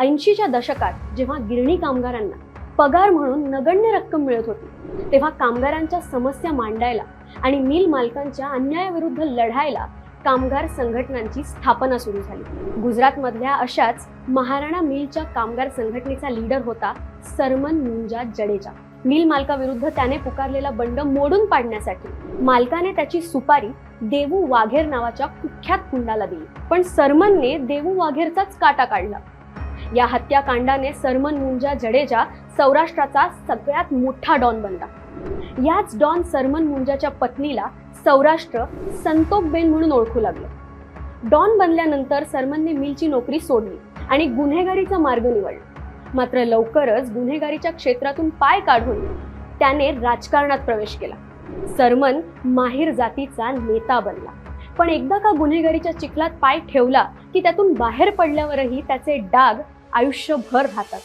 ऐंशीच्या दशकात जेव्हा गिरणी कामगारांना पगार म्हणून नगण्य रक्कम मिळत होती तेव्हा कामगारांच्या समस्या मांडायला आणि मिल मालकांच्या अन्यायाविरुद्ध लढायला कामगार संघटनांची स्थापना सुरू झाली. गुजरातमधल्या अशाच महाराणा मिलच्या कामगार संघटनेचा लीडर होता सरमन मुंजा जडेजा. मिल मालकाविरुद्ध त्याने पुकारलेला बंड मोडून पाडण्यासाठी मालकाने त्याची सुपारी देवू वाघेर नावाच्या कुख्यात कुंडाला दिली. पण सरमनने देवू वाघेरचाच काटा काढला. या हत्याकांडाने सरमन मुंजा जडेजा सौराष्ट्राचा सगळ्यात मोठा डॉन बनला. याच डॉन सरमन मुंजाच्या पत्नीला सौराष्ट्र संतोकबेन म्हणून ओळखू लागलं. डॉन बनल्यानंतर सरमनने मिलची नोकरी सोडली आणि गुन्हेगारीचा मार्ग निवडला. मात्र लवकरच गुन्हेगारीच्या क्षेत्रातून पाय काढून त्याने राजकारणात प्रवेश केला. सरमन माहीर जातीचा नेता बनला. पण एकदा का गुन्हेगारीच्या चिखलात पाय ठेवला की त्यातून बाहेर पडल्यावरही त्याचे डाग आयुष्यभर राहतात.